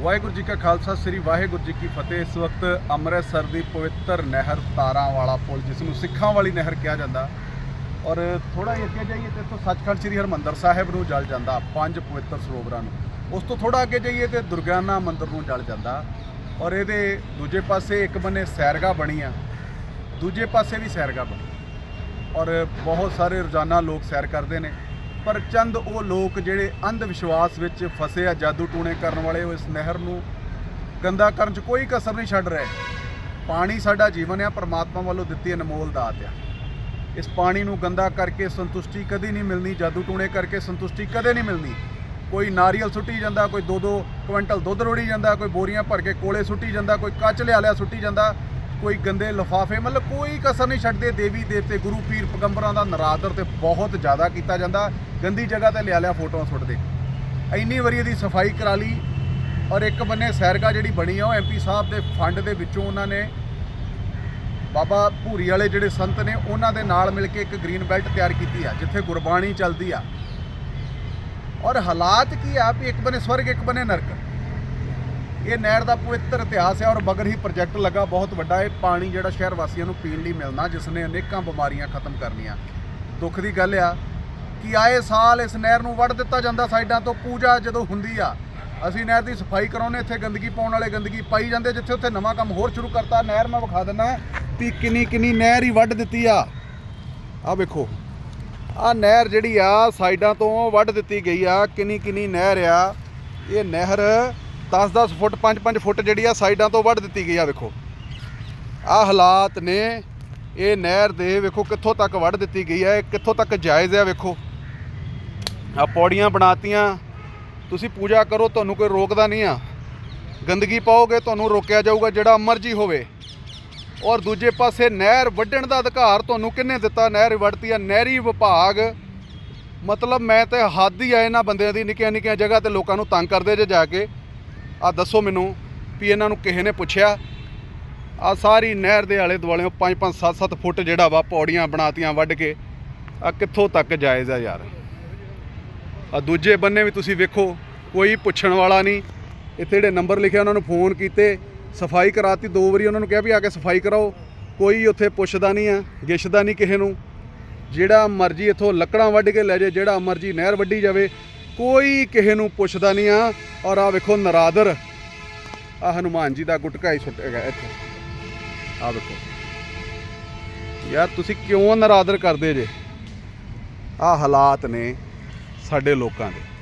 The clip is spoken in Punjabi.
ਵਾਹਿਗੁਰੂ ਜੀ ਕਾ ਖਾਲਸਾ, ਸ੍ਰੀ ਵਾਹਿਗੁਰੂ ਜੀ ਕੀ ਫਤਿਹ। ਇਸ ਵਕਤ ਅੰਮ੍ਰਿਤਸਰ ਦੀ ਪਵਿੱਤਰ ਨਹਿਰ ਤਾਰਾਂ ਵਾਲਾ ਪੁਲ, ਜਿਸ ਨੂੰ ਸਿੱਖਾਂ ਵਾਲੀ ਨਹਿਰ ਕਿਹਾ ਜਾਂਦਾ। ਔਰ ਥੋੜਾ ਜਿਹਾ ਅੱਗੇ ਜਾਈਏ ਤੇ ਇੱਥੋਂ ਸੱਚਖੰਡ ਸ੍ਰੀ ਹਰਮੰਦਰ ਸਾਹਿਬ ਨੂੰ ਜਲ ਜਾਂਦਾ, ਪੰਜ ਪਵਿੱਤਰ ਸਰੋਵਰਾਂ ਨੂੰ। ਉਸ ਤੋਂ ਥੋੜਾ ਅੱਗੇ ਜਾਈਏ ਤੇ ਦੁਰਗਿਆਨਾ ਮੰਦਿਰ ਨੂੰ ਜਲ ਜਾਂਦਾ। ਔਰ ਇਹਦੇ ਦੂਜੇ ਪਾਸੇ ਇੱਕ ਬੰਨੇ ਸੈਰਗਾ ਬਣੀ ਆ, ਦੂਜੇ ਪਾਸੇ ਵੀ ਸੈਰਗਾ ਬਣੀ। ਔਰ ਬਹੁਤ ਸਾਰੇ ਰੋਜ਼ਾਨਾ ਲੋਕ ਸੈਰ ਕਰਦੇ ਨੇ। ਪਰ ਚੰਦ ਉਹ ਲੋਕ ਜਿਹੜੇ ਅੰਧ ਵਿਸ਼ਵਾਸ ਵਿੱਚ ਫਸੇ ਆ ਜਾਦੂ ਟੂਣੇ ਕਰਨ ਵਾਲੇ, ਉਹ ਇਸ ਨਹਿਰ ਨੂੰ ਗੰਦਾ ਕਰਨ 'ਚ ਕੋਈ ਕਸਰ ਨਹੀਂ ਛੱਡ ਰਹੇ। ਪਾਣੀ ਸਾਡਾ ਜੀਵਨ ਆ, ਪਰਮਾਤਮਾ ਵੱਲੋਂ ਦਿੱਤੀ ਅਨਮੋਲ ਦਾਤ ਆ। ਇਸ ਪਾਣੀ ਨੂੰ ਗੰਦਾ ਕਰਕੇ ਸੰਤੁਸ਼ਟੀ ਕਦੇ ਨਹੀਂ ਮਿਲਣੀ, ਜਾਦੂ ਟੂਣੇ ਕਰਕੇ ਸੰਤੁਸ਼ਟੀ ਕਦੇ ਨਹੀਂ ਮਿਲਣੀ। ਕੋਈ ਨਾਰੀਅਲ ਸੁੱਟੀ ਜਾਂਦਾ, ਕੋਈ 2-2 ਕੁਇੰਟਲ ਦੁੱਧ ਰੋੜੀ ਜਾਂਦਾ, ਕੋਈ ਬੋਰੀਆਂ ਭਰ ਕੇ ਕੋਲੇ ਸੁੱਟੀ ਜਾਂਦਾ, ਕੋਈ ਕੱਚ ਲਿਆ ਲਿਆ ਸੁੱਟੀ ਜਾਂਦਾ ਕੋਈ ਗੰਦੇ ਲਿਫਾਫੇ, ਮਤਲਬ ਕੋਈ ਕਸਰ ਨਹੀਂ ਛੱਡਦੇ। ਦੇਵੀ, ਦੇਵਤੇ, ਗੁਰੂ, ਪੀਰ, ਪੈਗੰਬਰਾਂ ਦਾ ਨਰਾਦਰ ਤੇ ਬਹੁਤ ਜ਼ਿਆਦਾ ਕੀਤਾ ਜਾਂਦਾ। ਗੰਦੀ ਜਗ੍ਹਾ ਤੇ ਲਿਆ ਲਿਆ ਫੋਟੋਆਂ ਸੁੱਟਦੇ। ਇੰਨੀ ਵਾਰੀ ਇਹਦੀ ਸਫ਼ਾਈ ਕਰਾ ਲਈ ਔਰ ਇੱਕ ਬੰਨੇ ਸੈਰਗਾ ਜਿਹੜੀ ਬਣੀ ਆ, ਉਹ ਐਮਪੀ ਸਾਹਿਬ ਦੇ ਫੰਡ ਦੇ ਵਿੱਚੋਂ ਉਹਨਾਂ ਨੇ ਬਾਬਾ ਭੂਰੀ ਵਾਲੇ ਜਿਹੜੇ ਸੰਤ ਨੇ, ਉਹਨਾਂ ਦੇ ਨਾਲ ਮਿਲ ਕੇ ਇੱਕ ਗ੍ਰੀਨ ਬੈਲਟ ਤਿਆਰ ਕੀਤੀ ਆ, ਜਿੱਥੇ ਗੁਰਬਾਣੀ ਚੱਲਦੀ ਆ। ਔਰ ਹਾਲਾਤ ਕੀ ਆ ਵੀ ਇੱਕ ਬੰਨੇ ਸਵਰਗ, ਇੱਕ ਬੰਨੇ ਨਰਕ। ਇਹ ਨਹਿਰ ਦਾ ਪਵਿੱਤਰ ਇਤਿਹਾਸ ਹੈ ਔਰ ਬਗਰ ਹੀ ਪ੍ਰੋਜੈਕਟ ਲੱਗਾ ਬਹੁਤ ਵੱਡਾ। ਇਹ ਪਾਣੀ ਜਿਹੜਾ ਸ਼ਹਿਰ ਵਾਸੀਆਂ ਨੂੰ ਪੀਣ ਲਈ ਮਿਲਣਾ, ਜਿਸ ਨੇ ਅਨੇਕਾਂ ਬਿਮਾਰੀਆਂ ਖਤਮ ਕਰਨੀਆਂ। ਦੁੱਖ ਦੀ ਗੱਲ ਆ ਕਿ ਆਏ ਸਾਲ ਇਸ ਨਹਿਰ ਨੂੰ ਵੱਢ ਦਿੱਤਾ ਜਾਂਦਾ ਸਾਈਡਾਂ ਤੋਂ। ਪੂਜਾ ਜਦੋਂ ਹੁੰਦੀ ਆ, ਅਸੀਂ ਨਹਿਰ ਦੀ ਸਫ਼ਾਈ ਕਰਾਉਨੇ ਇੱਥੇ ਗੰਦਗੀ ਪਾਉਣ ਵਾਲੇ ਗੰਦਗੀ ਪਾਈ ਜਾਂਦੇ ਜਿੱਥੇ ਉੱਥੇ ਨਵਾਂ ਕੰਮ ਹੋਰ ਸ਼ੁਰੂ ਕਰਤਾ। ਨਹਿਰ ਮੈਂ ਵਿਖਾ ਦਿੰਦਾ ਵੀ ਕਿੰਨੀ ਕਿੰਨੀ ਨਹਿਰ ਹੀ ਵੱਢ ਦਿੱਤੀ ਆ। ਆ ਵੇਖੋ, ਆ ਨਹਿਰ ਜਿਹੜੀ ਆ ਸਾਈਡਾਂ ਤੋਂ ਵੱਢ ਦਿੱਤੀ ਗਈ ਆ। ਕਿੰਨੀ ਕਿੰਨੀ ਨਹਿਰ ਆ। ਇਹ ਨਹਿਰ 10-10 ਫੁੱਟ 5-5 ਫੁੱਟ ਜਿਹੜੀ ਆ ਸਾਈਡਾਂ ਤੋਂ ਵੱਢ ਦਿੱਤੀ ਗਈ ਆ, ਵੇਖੋ। ਆ ਹਾਲਾਤ ਨੇ, ਇਹ ਨਹਿਰ ਦੇ, ਵੇਖੋ ਕਿੱਥੋਂ ਤੱਕ ਵੱਢ ਦਿੱਤੀ ਗਈ ਹੈ ਇਹ ਕਿੱਥੋਂ ਤੱਕ ਜਾਇਜ਼ ਹੈ ਵੇਖੋ। ਆ ਪੌੜੀਆਂ ਬਣਾਤੀਆਂ, ਤੁਸੀਂ ਪੂਜਾ ਕਰੋ, ਤੁਹਾਨੂੰ ਕੋਈ ਰੋਕਦਾ ਨਹੀਂ ਆ। ਗੰਦਗੀ ਪਾਓਗੇ, ਤੁਹਾਨੂੰ ਰੋਕਿਆ ਜਾਊਗਾ, ਜਿਹੜਾ ਮਰਜ਼ੀ ਹੋਵੇ। ਔਰ ਦੂਜੇ ਪਾਸੇ ਨਹਿਰ ਵੱਢਣ ਦਾ ਅਧਿਕਾਰ ਤੁਹਾਨੂੰ ਕਿੰਨੇ ਦਿੱਤਾ? ਨਹਿਰ ਵੱਢਤੀ ਆ, ਨਹਿਰੀ ਵਿਭਾਗ। ਮਤਲਬ ਮੈਂ ਤੇ ਹੱਦ ਹੀ ਆ ਇਹਨਾਂ ਬੰਦਿਆਂ ਦੀ ਨਿੱਕੀਆਂ ਨਿੱਕੀਆਂ ਜਗ੍ਹਾ ਤੇ ਲੋਕਾਂ ਨੂੰ ਤੰਗ ਕਰਦੇ ਜੇ ਜਾ ਕੇ। ਆ ਦੱਸੋ ਮੈਨੂੰ ਵੀ ਇਹਨਾਂ ਨੂੰ ਕਿਸੇ ਨੇ ਪੁੱਛਿਆ? ਆ ਸਾਰੀ ਨਹਿਰ ਦੇ ਆਲੇ ਦੁਆਲਿਓਂ 5-5 7-7 ਫੁੱਟ ਜਿਹੜਾ ਵਾ ਪੌੜੀਆਂ ਬਣਾਤੀਆਂ ਵੱਢ ਕੇ ਆ ਕਿੱਥੋਂ ਤੱਕ ਜਾਇਜ਼ ਆ ਯਾਰ? ਆ ਦੂਜੇ ਬੰਨੇ ਵੀ ਤੁਸੀਂ ਵੇਖੋ, ਕੋਈ ਪੁੱਛਣ ਵਾਲਾ ਨਹੀਂ। ਇੱਥੇ ਜਿਹੜੇ ਨੰਬਰ ਲਿਖਿਆ ਉਹਨਾਂ ਨੂੰ ਫੋਨ ਕੀਤੇ, ਸਫ਼ਾਈ ਕਰਾਤੀ, ਦੋ ਵਾਰੀ ਉਹਨਾਂ ਨੂੰ ਕਿਹਾ ਵੀ ਆ ਕੇ ਸਫ਼ਾਈ ਕਰਾਓ। ਕੋਈ ਉੱਥੇ ਪੁੱਛਦਾ ਨਹੀਂ ਆ, ਗਿੱਛਦਾ ਨਹੀਂ ਕਿਸੇ ਨੂੰ। ਜਿਹੜਾ ਮਰਜ਼ੀ ਇੱਥੋਂ ਲੱਕੜਾਂ ਵੱਢ ਕੇ ਲੈ ਜਾਏ, ਜਿਹੜਾ ਮਰਜ਼ੀ ਨਹਿਰ ਵੱਢੀ ਜਾਵੇ ਕੋਈ ਕਿਸੇ ਨੂੰ ਪੁੱਛਦਾ ਨਹੀਂ ਆ। ਔਰ ਆ ਵੇਖੋ ਨਰਾਦਰ। ਆ ਹਨੂਮਾਨ ਜੀ ਦਾ ਗੁਟਕਾ ਹੀ ਸੁੱਟ ਹੈਗਾ ਇੱਥੇ। ਆ ਵੇਖੋ। ਯਾਰ ਤੁਸੀਂ ਕਿਉਂ ਨਰਾਦਰ ਕਰਦੇ ਜੇ? ਆ ਹਾਲਾਤ ਨੇ ਸਾਡੇ ਲੋਕਾਂ ਦੇ।